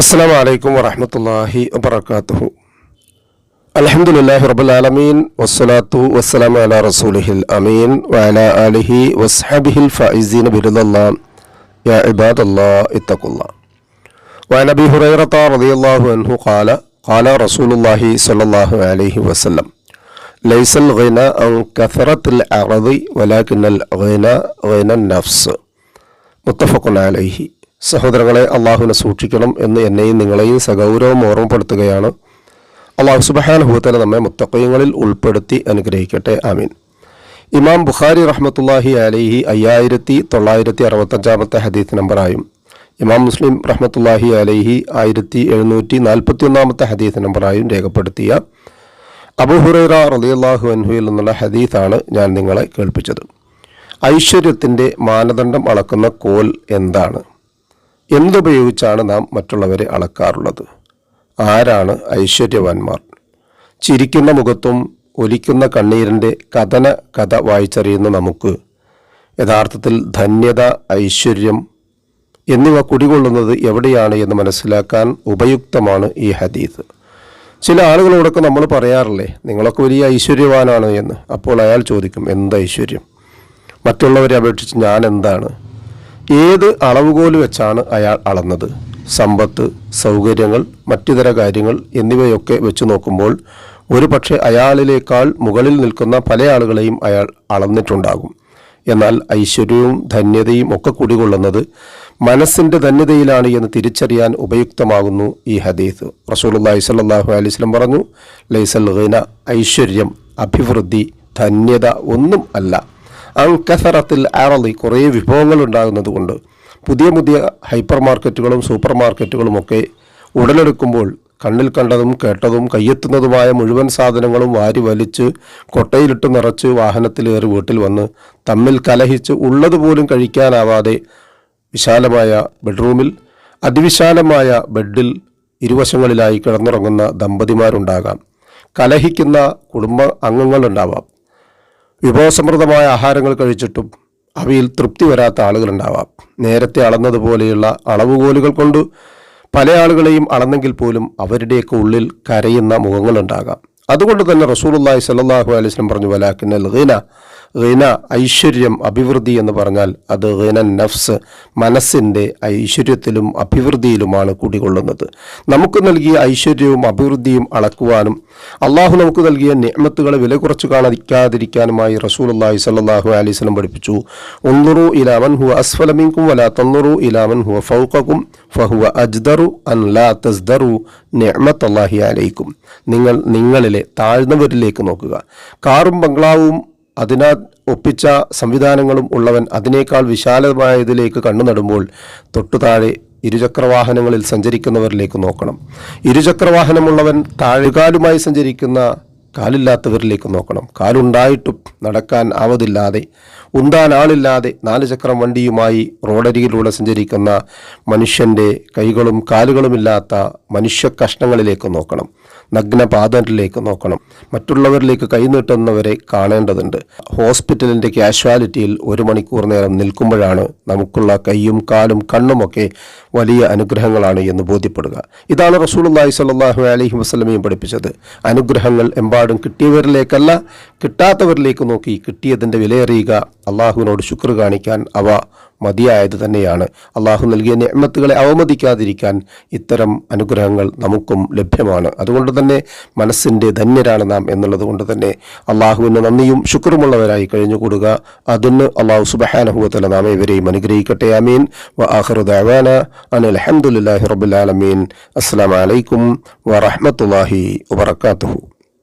السلام عليكم ورحمة الله وبركاته الحمد لله رب العالمين والصلاة والسلام على رسوله الأمين وعلى آله وصحبه الفائزين برضا الله يا عباد الله اتقوا الله وعن أبي هريرة رضي الله عنه قال قال رسول الله صلى الله عليه وسلم ليس الغنى عن كثرة العرض ولكن الغنى غنى النفس മുത്തഫക്കുൻ അലൈഹി സഹോദരങ്ങളെ അള്ളാഹുവിനെ സൂക്ഷിക്കണം എന്ന് എന്നെയും നിങ്ങളെയും സഗൗരവം ഓർമ്മപ്പെടുത്തുകയാണ്. അള്ളാഹു സുബഹാനുഭൂത്തല നമ്മെ മുത്തക്കയങ്ങളിൽ ഉൾപ്പെടുത്തി അനുഗ്രഹിക്കട്ടെ. ആമീൻ. ഇമാം ബുഖാരി റഹ്മത്തുല്ലാഹി അലൈഹി അയ്യായിരത്തി തൊള്ളായിരത്തി അറുപത്തഞ്ചാമത്തെ ഹദീത്ത് നമ്പറായും ഇമാം മുസ്ലിം റഹ്മത്തുല്ലാഹി അലൈഹി ആയിരത്തി എഴുന്നൂറ്റി നാൽപ്പത്തി ഒന്നാമത്തെ ഹദീത്ത് നമ്പറായും രേഖപ്പെടുത്തിയ അബുഹുറൈറ റളിയല്ലാഹു അൻഹുയിൽ നിന്നുള്ള ഹദീത്താണ് ഞാൻ നിങ്ങളെ കേൾപ്പിച്ചത്. ഐശ്വര്യത്തിന്റെ മാനദണ്ഡം അളക്കുന്ന കോൽ എന്താണ്? എന്തുപയോഗിച്ചാണ് നാം മറ്റുള്ളവരെ അളക്കാറുള്ളത്? ആരാണ് ഐശ്വര്യവാന്മാർ? ചിരിക്കുന്ന മുഖത്തും ഒലിക്കുന്ന കണ്ണീരിന്റെ കഥന കഥ വായിച്ചറിയുന്ന നമുക്ക് യഥാർത്ഥത്തിൽ ധന്യത ഐശ്വര്യം എന്നിവ കുടികൊള്ളുന്നത് എവിടെയാണ് എന്ന് മനസ്സിലാക്കാൻ ഉപയുക്തമാണ് ഈ ഹദീസ്. ചില ആളുകളോടൊക്കെ നമ്മൾ പറയാറില്ലേ നിങ്ങളൊക്കെ വലിയ ഐശ്വര്യവാനാണ് എന്ന്. അപ്പോൾ അയാൾ ചോദിക്കും എന്ത് ഐശ്വര്യം? മറ്റുള്ളവരെ അപേക്ഷിച്ച് ഞാൻ എന്താണ്? ഏത് അളവുകോൽ വെച്ചാണ് അയാൾ അളന്നത്? സമ്പത്ത് സൗകര്യങ്ങൾ മറ്റിതര കാര്യങ്ങൾ എന്നിവയൊക്കെ വെച്ചു നോക്കുമ്പോൾ ഒരു പക്ഷേ അയാളിലേക്കാൾ മുകളിൽ നിൽക്കുന്ന പല ആളുകളെയും അയാൾ അളന്നിട്ടുണ്ടാകും. എന്നാൽ ഐശ്വര്യവും ധന്യതയും ഒക്കെ കുടികൊള്ളുന്നത് മനസ്സിന്റെ ധന്യതയിലാണ് എന്ന് തിരിച്ചറിയാൻ ഉപയുക്തമാകുന്നു ഈ ഹദീസ്. റസൂലുള്ളാഹി സ്വല്ലല്ലാഹു അലൈഹി വസല്ലം പറഞ്ഞു ലൈസൽ ഗിന ഐശ്വര്യം അഭിവൃദ്ധി ധന്യത ഒന്നും അല്ല. അങ്കസറത്തിൽ ആറളി കുറേ വിഭവങ്ങൾ ഉണ്ടാകുന്നത് കൊണ്ട് പുതിയ പുതിയ ഹൈപ്പർ മാർക്കറ്റുകളും സൂപ്പർ മാർക്കറ്റുകളും ഒക്കെ ഉടലെടുക്കുമ്പോൾ കണ്ണിൽ കണ്ടതും കേട്ടതും കയ്യെത്തുന്നതുമായ മുഴുവൻ സാധനങ്ങളും വാരി വലിച്ച് കൊട്ടയിലിട്ട് നിറച്ച് വാഹനത്തിലേറി വീട്ടിൽ വന്ന് തമ്മിൽ കലഹിച്ച് ഉള്ളതുപോലും കഴിക്കാനാവാതെ വിശാലമായ ബെഡ്റൂമിൽ അതിവിശാലമായ ബെഡിൽ ഇരുവശങ്ങളിലായി കിടന്നുറങ്ങുന്ന ദമ്പതിമാരുണ്ടാകാം. കലഹിക്കുന്ന കുടുംബ അംഗങ്ങളുണ്ടാവാം. വിഭവസമൃദ്ധമായ ആഹാരങ്ങൾ കഴിച്ചിട്ടും അവയിൽ തൃപ്തി വരാത്ത ആളുകളുണ്ടാവാം. നേരത്തെ അളന്നതുപോലെയുള്ള അളവുകോലുകൾ കൊണ്ട് പല ആളുകളെയും അളന്നെങ്കിൽ പോലും അവരുടെയൊക്കെ ഉള്ളിൽ കരയുന്ന മുഖങ്ങളുണ്ടാകാം. അതുകൊണ്ട് തന്നെ റസൂലുള്ളാഹി സ്വല്ലല്ലാഹു അലൈഹി വസല്ലം പറഞ്ഞു വലാക്കിന്നൽ ഗീന ഗീന ഐശ്വര്യം അഭിവൃദ്ധി എന്ന് പറഞ്ഞാൽ അത് ഗിനൻ നഫ്സ് മനസ്സിന്റെ ഐശ്വര്യത്തിലും അഭിവൃദ്ധിയിലുമാണ് കുടികൊള്ളുന്നത്. നമുക്ക് നൽകിയ ഐശ്വര്യവും അഭിവൃദ്ധിയും അളക്കുവാനും അള്ളാഹു നമുക്ക് നൽകിയ നിയമത്തുകളെ വില കുറച്ച് കാണിക്കാതിരിക്കാനുമായി റസൂലുള്ളാഹി സ്വല്ലല്ലാഹു അലൈഹി വസല്ലം പഠിപ്പിച്ചു. ഒന്നുറു ഇലാമൻ ഹുവ അസ്ഫലമിങ്കും വല തന്നുറു ഇലാമൻ ഹുവ ഫൗക്കും ഫഹുവ അജ്ദറു അൻ ലാ തസ്ദറു നിഅമത്തല്ലാഹി അലൈക്കും നിങ്ങൾ നിങ്ങളിലെ താഴ്ന്നവരിലേക്ക് നോക്കുക. കാറും ബംഗ്ലാവും അതിനാ ഒപ്പിച്ച സംവിധാനങ്ങളും ഉള്ളവൻ അതിനേക്കാൾ വിശാലമായതിലേക്ക് കണ്ണു നടുമ്പോൾ തൊട്ടുതാഴെ ഇരുചക്രവാഹനങ്ങളിൽ സഞ്ചരിക്കുന്നവരിലേക്ക് നോക്കണം. ഇരുചക്രവാഹനമുള്ളവൻ താഴെകാലുമായി സഞ്ചരിക്കുന്ന കാലില്ലാത്തവരിലേക്ക് നോക്കണം. കാലുണ്ടായിട്ടും നടക്കാൻ ആവതില്ലാതെ ഉന്താൻ ആളില്ലാതെ നാല് ചക്രം വണ്ടിയുമായി റോഡരികിലൂടെ സഞ്ചരിക്കുന്ന മനുഷ്യന്റെ കൈകളും കാലുകളുമില്ലാത്ത മനുഷ്യ കഷ്ണങ്ങളിലേക്ക് നോക്കണം. നഗ്നപാതത്തിലേക്ക് നോക്കണം. മറ്റുള്ളവരിലേക്ക് കൈനീട്ടുന്നവരെ കാണേണ്ടതുണ്ട്. ഹോസ്പിറ്റലിന്റെ കാഷ്വാലിറ്റിയിൽ ഒരു മണിക്കൂർ നേരം നിൽക്കുമ്പോഴാണ് നമുക്കുള്ള കൈയും കാലും കണ്ണുമൊക്കെ വലിയ അനുഗ്രഹങ്ങളാണ് എന്ന് ബോധ്യപ്പെടുക. ഇതാണ് റസൂലുള്ളാഹി സ്വല്ലല്ലാഹു അലഹി വസ്ലമയും പഠിപ്പിച്ചത്. അനുഗ്രഹങ്ങൾ എമ്പാടും കിട്ടിയവരിലേക്കല്ല കിട്ടാത്തവരിലേക്ക് നോക്കി കിട്ടിയതിന്റെ വിലയറിയുക. അള്ളാഹുവിനോട് ശുക്ർ കാണിക്കാൻ അവ മതിയായത് തന്നെയാണ്. അള്ളാഹു നൽകിയ നിയമത്തുകളെ അവമതിക്കാതിരിക്കാൻ ഇത്തരം അനുഗ്രഹങ്ങൾ നമുക്കും ലഭ്യമാണ്. അതുകൊണ്ട് തന്നെ മനസ്സിന്റെ ധന്യരാണ് നാം എന്നുള്ളത് കൊണ്ട് തന്നെ അള്ളാഹുവിന് നന്ദിയും ശുക്രമുള്ളവരായി കഴിഞ്ഞുകൂടുക. അതിന് അള്ളാഹു സുബഹാനഹുവത്തല നാം ഇവരെയും അനുഗ്രഹിക്കട്ടെ. അമീൻ വ ആലമീൻ. അസ്സലാമു അലൈക്കും വറഹ്മത്തുള്ളാഹി വബറകാതുഹു.